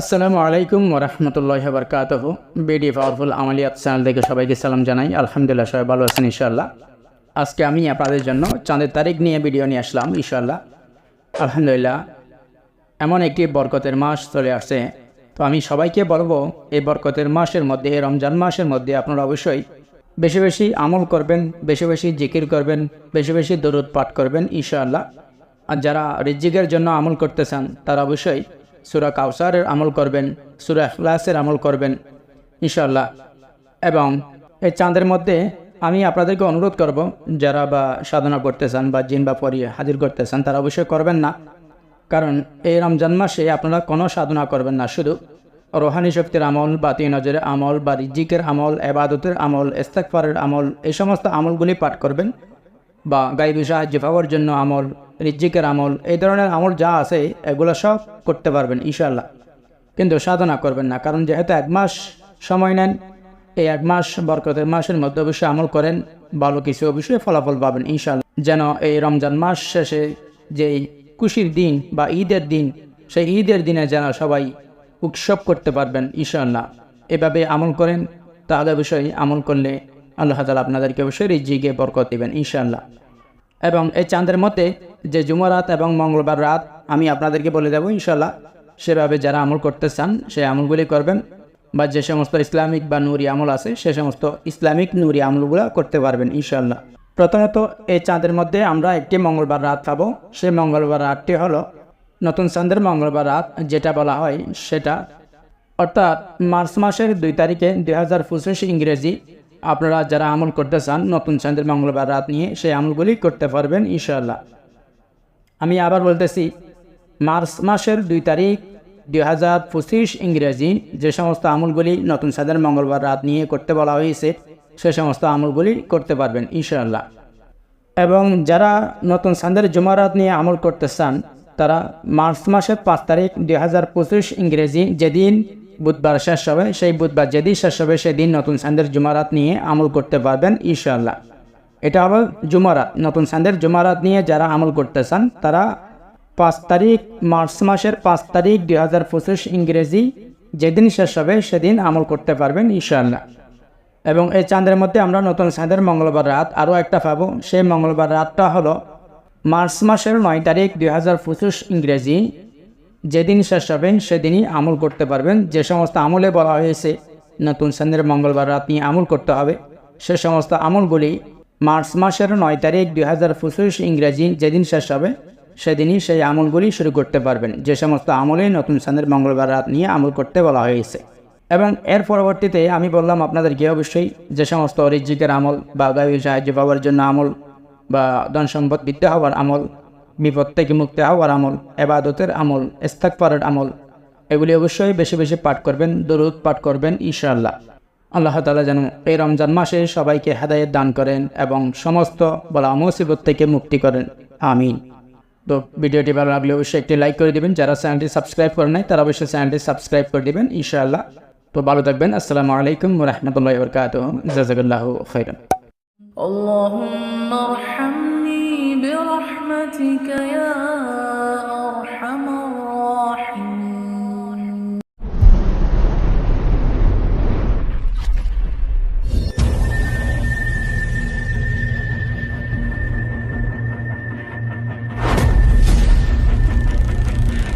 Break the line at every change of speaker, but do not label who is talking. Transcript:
আসসালামু আলাইকুম ওরহমতুল্লাহ বরকাত বিডি পাওয়ারফুল আমালিয়াত চ্যানেল থেকে সবাইকে সালাম জানাই। আলহামদুলিল্লাহ, সবাই ভালো আছেন ইনশাল্লাহ আজকে আমি আপনাদের জন্য চাঁদের তারিখ নিয়ে ভিডিও নিয়ে আসলাম ইনশাল্লাহ আলহামদুলিল্লাহ, এমন একটি বরকতের মাস চলে আসছে। তো আমি সবাইকে বলব, এই বরকতের মাসের মধ্যে এই রমজান মাসের মধ্যে আপনারা অবশ্যই বেশি বেশি আমল করবেন, বেশি বেশি জিকির করবেন, বেশি বেশি দরুদ পাঠ করবেন ইনশাআল্লাহ। আর যারা রিজিকের জন্য আমল করতে চান তারা অবশ্যই সুরা কাউসারের আমল করবেন, সুরা এখলাসের আমল করবেন ইনশাল্লাহ এবং এই চাঁদের মধ্যে আমি আপনাদেরকে অনুরোধ করব, যারা বা সাধনা করতে চান বা জিন বা পরি হাজির করতে চান তারা অবশ্যই করবেন না। কারণ এই রমজান মাসে আপনারা কোনো সাধনা করবেন না, শুধু রোহানি শক্তির আমল বা তিন নজরের আমল বা রিজিকের আমল, এবাদতের আমল ইস্তেকফারের আমল, এই সমস্ত আমলগুলি পাঠ করবেন বা গাইবি সাহায্য পাওয়ার জন্য আমল রিজিকের আমল, এই ধরনের আমল যা আছে, এগুলো সব করতে পারবেন ইনশাল্লাহ কিন্তু সাধনা করবেন না, কারণ যেহেতু এক মাস সময় নেন, এই এক মাস বরকতের মাসের মধ্যে অবশ্যই আমল করেন, ভালো কিছু অবশ্যই ফলাফল পাবেন ইনশাল্লাহ যেন এই রমজান মাস শেষে যেই খুশির দিন বা ঈদের দিন, সেই ঈদের দিনে যেন সবাই উৎসব করতে পারবেন ইনশাল্লাহ এভাবে আমল করেন, তাহলে অবশ্যই আমল করলে আল্লাহ তালা আপনাদেরকে অবশ্যই রিজিকে বরকত দেবেন ইনশাল্লাহ এবং এই চাঁদের মধ্যে যে জুমারাত এবং মঙ্গলবার রাত আমি আপনাদেরকে বলে দেবো ইনশাল্লাহ সেভাবে যারা আমল করতে চান, সেই আমলগুলি করবেন বা যে সমস্ত ইসলামিক বা নুরি আমল আছে, সে সমস্ত ইসলামিক নুরি আমলগুলো করতে পারবেন ইনশাল্লাহ প্রথমত, এই চাঁদের মধ্যে আমরা একটি মঙ্গলবার রাত পাবো। সেই মঙ্গলবার রাতটি হলো নতুন চাঁদের মঙ্গলবার রাত, যেটা বলা হয় সেটা। অর্থাৎ মার্চ মাসের দুই তারিখে দুই হাজার পঁচিশ ইংরেজি আপনারা যারা আমল করতে চান, নতুন চাঁদের মঙ্গলবার রাত নিয়ে সেই আমলগুলি করতে পারবেন ইনশাল্লাহ আমি আবার বলতেছি, মার্চ মাসের দুই তারিখ দুই হাজার পঁচিশ ইংরেজি যে সমস্ত আমলগুলি নতুন সাদের মঙ্গলবার রাত নিয়ে করতে বলা হয়েছে, সে সমস্ত আমলগুলি করতে পারবেন ইনশাল্লাহ এবং যারা নতুন চাঁদের জুমারাত নিয়ে আমল করতে চান, তারা মার্চ মাসের পাঁচ তারিখ দুই হাজার পঁচিশ ইংরেজি যেদিন বুধবার শেষ হবে, সেই বুধবার যেদিন শেষ হবে, সেদিন নতুন সান্দের জুমারাত নিয়ে আমল করতে পারবেন ইনশাল্লাহ এটা হলো জুমারাত। নতুন চাঁদের জুমারাত নিয়ে যারা আমল করতে চান তারা পাঁচ তারিখ, মার্চ মাসের পাঁচ তারিখ দুই হাজার পঁচিশ ইংরেজি যেদিন শেষ হবে সেদিন আমল করতে পারবেন ইনশাল্লাহ এবং এই চাঁদের মধ্যে আমরা নতুন চাঁদের মঙ্গলবার রাত আরও একটা পাবো। সেই মঙ্গলবার রাতটা হলো মার্চ মাসের নয় তারিখ দুই হাজার পঁচিশ ইংরেজি যেদিন শেষ হবে সেদিনই আমল করতে পারবেন। যে সমস্ত আমলে বলা হয়েছে, নতুন চাঁদের মঙ্গলবার রাত নিয়ে আমল করতে হবে, সে সমস্ত আমলগুলি মার্চ মাসের নয় তারিখ দুই হাজার পঁচিশ ইংরেজি যেদিন শেষ হবে, সেদিনই সেই আমলগুলি শুরু করতে পারবেন। যে সমস্ত আমলে নতুন চাঁদের মঙ্গলবার রাত নিয়ে আমল করতে বলা হয়েছে। এবং এর পরবর্তীতে আমি বললাম আপনাদেরকে অবশ্যই যে সমস্ত রিজিকের আমল বা গাভীর সাহায্য পাওয়ার জন্য আমল বা ধন সম্পদ বিদ্যা হওয়ার আমল বিপদ থেকে মুক্তি হওয়ার আমল, এবাদতের আমল ইস্তাকফারের আমল, এগুলি অবশ্যই বেশি বেশি পাঠ করবেন, দরুদ পাঠ করবেন, ইনশাআল্লাহ। আল্লাহ তালা যেন এই রমজান মাসে সবাইকে হেদায়ত দান করেন এবং সমস্ত বলা মুসিবত থেকে মুক্তি করেন আমিন তো ভিডিওটি ভালো লাগলে অবশ্যই একটি লাইক করে দিবেন যারা চ্যানেলটি সাবস্ক্রাইব করে নাই তারা অবশ্যই চ্যানেলটি সাবস্ক্রাইব করে দিবেন ইনশাআল্লাহ তো ভালো থাকবেন আসসালামু আলাইকুম রহমতুল্লাহ বরকাত জাজাকাল্লাহ খৈরান
اللهم ارحمني برحمتك يا أرحم الراحمين